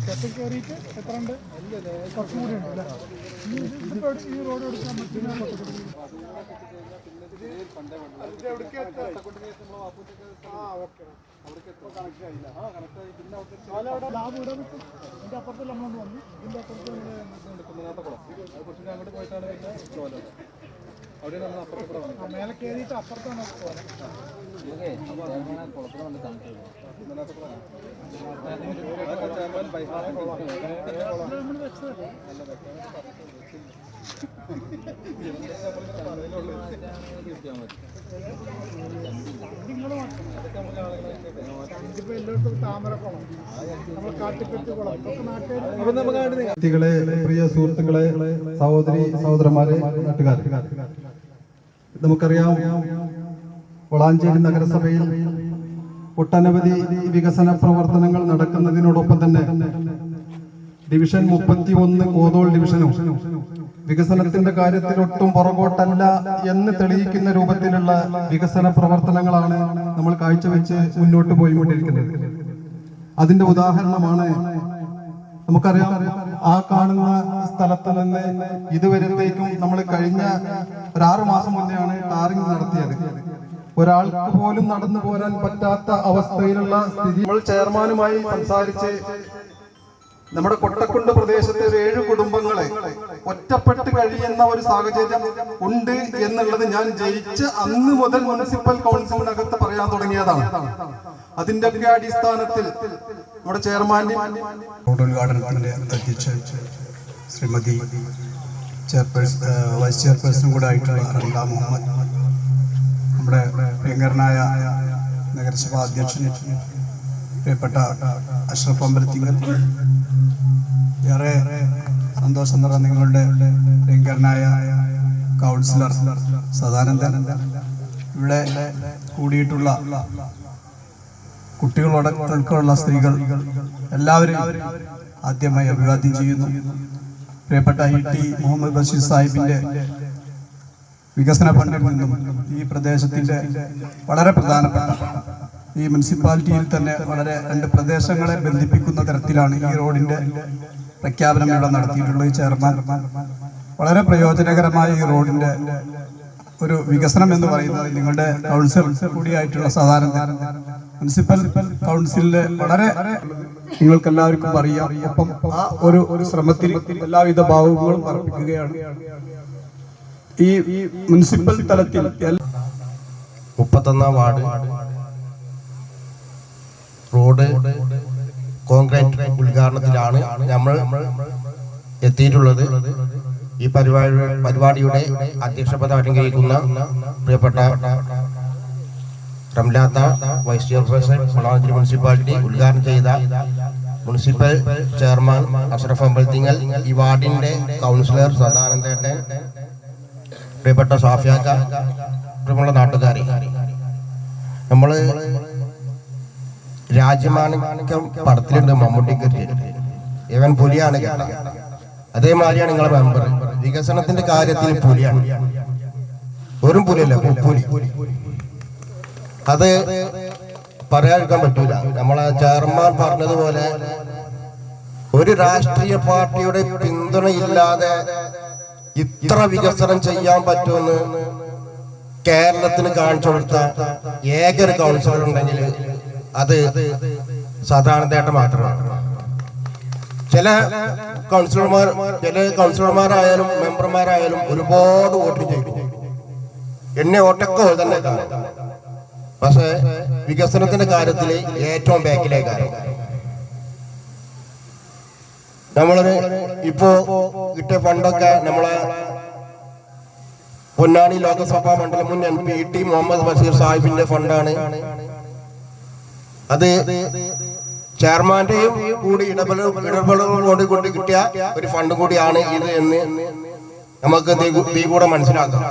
Step കയറിയിട്ട് എത്ര ഉണ്ട്? കുറച്ചും കൂടി ഉണ്ട് എവിടെ- ഈ റോഡ് എടുക്കാൻ പറ്റുന്ന അപ്പുറത്ത് നമ്മളൊന്ന് വന്നു. ഇതിന്റെ അപ്പുറത്ത് അങ്ങോട്ട് പോയിട്ടാണ് ചോല അവിടെ നമ്മൾ അപ്പുറത്ത് മേലെ കയറിയിട്ട് അപ്പുറത്താണ് പ്രിയ സുഹൃത്തുക്കളെ സഹോദരി സഹോദരന്മാരെ നാട്ടുകാർ നമുക്കറിയാം വളാഞ്ചേരി നഗരസഭയിൽ ഒട്ടനവധി വികസന പ്രവർത്തനങ്ങൾ നടക്കുന്നതിനോടൊപ്പം തന്നെ ഡിവിഷൻ മുപ്പത്തി ഒന്ന് കോതോൾ ഡിവിഷനും വികസനത്തിന്റെ കാര്യത്തിൽ ഒട്ടും പുറകോട്ടല്ല എന്ന് തെളിയിക്കുന്ന രൂപത്തിലുള്ള വികസന പ്രവർത്തനങ്ങളാണ് നമ്മൾ കാഴ്ചവെച്ച് മുന്നോട്ട് പോയിക്കൊണ്ടിരിക്കുന്നത്. അതിന്റെ ഉദാഹരണമാണ് നമുക്കറിയാം ആ കാണുന്ന സ്ഥലത്ത് നിന്ന് ഇതുവരത്തേക്കും നമ്മൾ കഴിഞ്ഞ ഒരു മാസം മുന്നെയാണ് ടാറിംഗ് നടത്തിയത്. ഒരാൾക്ക് പോലും നടന്നു പോരാൻ പറ്റാത്ത അവസ്ഥയിലുള്ള സ്ഥിതി. നമ്മൾ ചെയർമാനുമായി സംസാരിച്ച് നമ്മുടെ കൊട്ടക്കുണ്ട് പ്രദേശത്തെ ഏഴ് കുടുംബങ്ങളെ ഒറ്റപ്പെട്ട് കഴിയുന്ന ഒരു സാഹചര്യം ഉണ്ട് എന്നുള്ളത് ഞാൻ ജയിച്ച് അന്ന് മുതൽ മുനിസിപ്പൽ കൗൺസിലിനകത്ത് പറയാൻ തുടങ്ങിയതാണ്. അതിന്റെ ഒക്കെ അടിസ്ഥാനത്തിൽ നമ്മുടെ ചെയർമാൻ റോഡ് ഉദ്ഘാടനത്തിന്റെ അധ്യക്ഷ ശ്രീമതി ചെയർപേഴ്സൺ വൈസ് ചെയർപേഴ്സണും കൂടെ ആയിട്ടുള്ള മുഹമ്മദ് നമ്മുടെ പ്രിയങ്കരനായ നഗരസഭാ അധ്യക്ഷൻ പ്രിയപ്പെട്ട അഷ്റഫ് അമ്പലത്തിങ്കൽ ഏറെ സന്തോഷം നിറഞ്ഞ നിങ്ങളുടെ ഭയങ്കരനായ കൗൺസിലർ സദാനന്ദൻ. ഇവിടെ കൂടിയിട്ടുള്ള കുട്ടികളോടൊക്കെയുള്ള സ്ത്രീകൾ എല്ലാവരും ആദ്യമായി അഭിവാദ്യം ചെയ്യുന്നു. പ്രിയപ്പെട്ട ഇ ടി മുഹമ്മദ് ബഷീർ സാഹിബിന്റെ വികസന ഫണ്ടിൽ നിന്നും ഈ പ്രദേശത്തിന്റെ വളരെ പ്രധാനപ്പെട്ട ഈ മുനിസിപ്പാലിറ്റിയിൽ തന്നെ വളരെ രണ്ട് പ്രദേശങ്ങളെ ബന്ധിപ്പിക്കുന്ന തരത്തിലാണ് ഈ റോഡിന്റെ പ്രഖ്യാപനം ഇവിടെ നടത്തിയിട്ടുള്ളത് ചെയർമാൻ വളരെ പ്രയോജനകരമായ ഈ റോഡിന്റെ ഒരു വികസനം എന്ന് പറയുന്നത് നിങ്ങളുടെ കൗൺസിൽ കൂടിയായിട്ടുള്ള സാധാരണ മുനിസിപ്പൽ കൗൺസിലിലെ വളരെ നിങ്ങൾക്ക് എല്ലാവർക്കും അറിയാം. അപ്പം ആ ഒരു ശ്രമത്തിൽ എല്ലാവിധ ഭാവങ്ങളും അർപ്പിക്കുകയാണ്. ഈ മുനിസിപ്പൽ തലത്തിൽ മുപ്പത്തൊന്നാം വാർഡ് റോഡ് കോൺക്രീറ്റ് ഉദ്ഘാടനത്തിലാണ് നമ്മൾ എത്തിയിട്ടുള്ളത്. ഈ പരിപാടി പരിപാടിയുടെ അധ്യക്ഷപദം അലങ്കരിക്കുന്ന പ്രിയപ്പെട്ട Ramlatha vice chairperson Valanchery municipality ഉദ്ഘാടനം ചെയ്ത മുനിസിപ്പൽ ചെയർമാൻ അഷറഫ് അമ്പലത്തിങ്ങൽ ഈ വാർഡിന്റെ കൗൺസിലർ സദാനന്ദേട്ടൻ പ്രിയപ്പെട്ട സാഫിയാക്ക പ്രിയമുള്ള നാട്ടുകാരെ. നമ്മൾ രാജ്യമാണിക്യം പടത്തിലുണ്ട് മമ്മൂട്ടിക്ക്. ഇവൻ പുലിയാണ് കേട്ടോ. അതേമാതിരിയാണ് നിങ്ങളെ മെമ്പർ വികസനത്തിന്റെ കാര്യത്തിൽ പുലിയാണ്. ഒരു പുലിയല്ല പുലി. അത് പറയാതിരിക്കാൻ പറ്റൂല. നമ്മളെ ചെയർമാൻ പറഞ്ഞതുപോലെ ഒരു രാഷ്ട്രീയ പാർട്ടിയുടെ പിന്തുണയില്ലാതെ ഇത്ര വികസനം ചെയ്യാൻ പറ്റുമെന്ന് കേരളത്തിന് കാണിച്ചു കൊടുത്ത ഏക ഒരു കൗൺസിലർ ഉണ്ടെങ്കിൽ അത് സാധാരണയായിട്ട് മാത്രമാണ്. ചില കൗൺസിലർമാർ ചില കൗൺസിലർമാരായാലും മെമ്പർമാരായാലും ഒരുപാട് വോട്ട് ചെയ്തു. എന്നെ ഒട്ടൊക്കെ തന്നെ പക്ഷേ വികസനത്തിന്റെ കാര്യത്തിൽ ഏറ്റവും ബാക്കിലേക്കാണ് നമ്മളൊരു ഇപ്പോ കിട്ടിയ ഫണ്ടൊക്കെ നമ്മളെ പൊന്നാണി ലോകസഭാ മണ്ഡലം മുൻ M P T Muhammad Basheer സാഹിബിന്റെ ഫണ്ടാണ്. അത് ചെയർമാന്റെയും കൂടി ഇടപെടൽ ഇടപെടലും കൊണ്ട് കിട്ടിയ ഒരു ഫണ്ട് കൂടിയാണ് ഇത് എന്ന് നമുക്ക് തീ കൂടെ മനസ്സിലാക്കാം.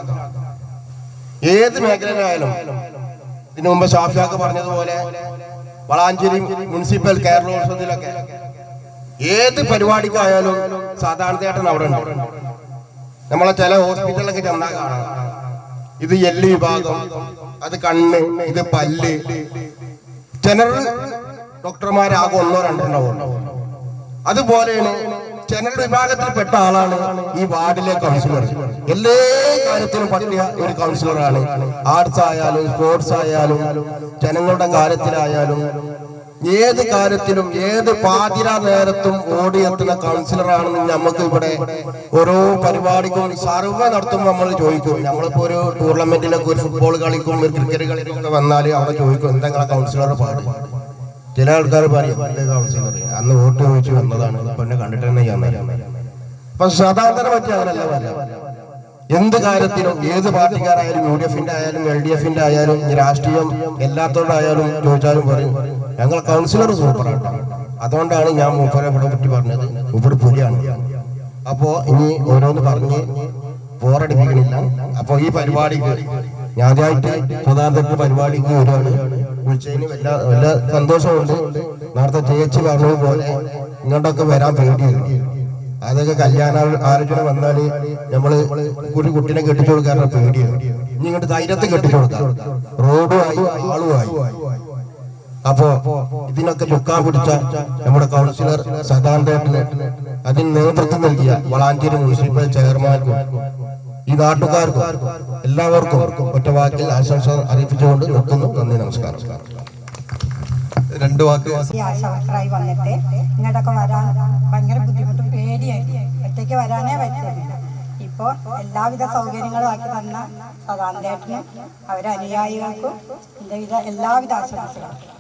ഏത് മേഖലയിലായാലും ഇതിനു മുമ്പ് ഷാഫിയാക്ക് പറഞ്ഞതുപോലെ വളാഞ്ചേരി മുനിസിപ്പൽ കേരളോത്സവത്തിലൊക്കെ ഏത് പരിപാടിക്കായാലും സാധാരണയായിട്ട് അവിടെ ഉണ്ട്. നമ്മളെ ചില ഹോസ്പിറ്റലൊക്കെ ചെന്നാൽ കാണാം. ഇത് എല്ല് വിഭാഗം അത് കണ്ണ് ഇത് പല്ല് ജനറൽ ഡോക്ടർമാരാകും ഒന്നോ രണ്ടോ ഉണ്ടാവുള്ളൂ അതുപോലെയാണ് ജനറൽ വിഭാഗത്തിൽപ്പെട്ട ആളാണ് ഈ വാർഡിലെ കൗൺസിലർ എല്ലേ കാര്യത്തിലും പറ്റിയ ഒരു കൗൺസിലറാണ് ആർട്സ് ആയാലും സ്പോർട്സ് ആയാലും ജനങ്ങളുടെ കാര്യത്തിലായാലും ഏത് കാര്യത്തിലും ഏത് പാതിര നേരത്തും ഓടിയെത്തുന്ന കൗൺസിലറാണെന്ന് നമുക്ക് ഇവിടെ ഓരോ പരിപാടിക്കും സർവ നടത്തുമ്പോൾ നമ്മൾ ചോദിക്കും. നമ്മളിപ്പോ ഒരു ടൂർണമെന്റിലൊക്കെ ഒരു ഫുട്ബോൾ കളിക്കും ഒരു ക്രിക്കറ്റ് കളിക്കും വന്നാൽ അവിടെ ചോദിക്കും എന്തെങ്കിലും കൗൺസിലർ പാട്? ചില ആൾക്കാർ പറയും എന്റെ കൗൺസിലർ അന്ന് വോട്ട് ചോദിച്ചു വന്നതാണ്. പിന്നെ കണ്ടിട്ട് തന്നെ ഞാൻ അപ്പൊ സാധാരണ പറ്റി അങ്ങനല്ല പറയാം എന്ത് കാര്യത്തിലും ഏത് പാർട്ടിക്കാരായാലും യു ഡി എഫിന്റെ ആയാലും എൽ ഡി എഫിന്റെ ആയാലും രാഷ്ട്രീയം എല്ലാത്തോടായാലും ചോദിച്ചാലും പറയും. ഞങ്ങൾ കൗൺസിലർ സൂപ്പറാണ് അതുകൊണ്ടാണ് ഞാൻ മൂപ്പരെ ഇവിടെ പറ്റി പറഞ്ഞത്. മൂപ്പർ പുലിയാണ്. അപ്പോ ഇനി ഓരോന്ന് പറഞ്ഞ് പോറടിപ്പിക്കണില്ല അപ്പൊ ഈ പരിപാടിക്ക് ഞാനായിട്ട് പ്രധാനപ്പെട്ട പരിപാടിക്ക് വരുവാണ് വിളിച്ചതിന് വല്ല വല്ല സന്തോഷമുണ്ട്. നേരത്തെ ചേച്ചി പറഞ്ഞതുപോലെ ഇങ്ങോട്ടൊക്കെ വരാൻ പേടിയുണ്ട് അതൊക്കെ കല്യാണ ആലോചന വന്നാൽ നമ്മൾ ഒരു കുട്ടിനെ കെട്ടിച്ചു കൊടുക്കാറുള്ള പേടിയാണ് ഇനി ഇങ്ങോട്ട് ധൈര്യത്തെ കെട്ടിച്ചു കൊടുക്കാം. റോഡുമായി ആളുമായി അപ്പോ ഇതിനൊക്കെ ചുക്കാൻ പിടിച്ച നമ്മുടെ കൗൺസിലർ സദാന്തേട്ടന് അതിന് നേതൃത്വം നൽകിയ വളാഞ്ചേരി മുനിസിപ്പൽ ചെയർമാൻക്കും ഈ നാട്ടുകാർക്കും എല്ലാവർക്കും ഒറ്റ വാക്കിൽ ആശംസ അറിയിപ്പിച്ചുകൊണ്ട് നിർത്തുന്നു. നന്ദി നമസ്കാരം. രണ്ട് വാക്ക് ഈ ആശാവർക്കറായി വന്നിട്ട് എല്ലാവിധ സൗകര്യങ്ങളും ആക്കി തന്ന സദാന്തേട്ടനും അവരെ അനുയായികൾക്കും എല്ലാവിധ ആശംസകളും.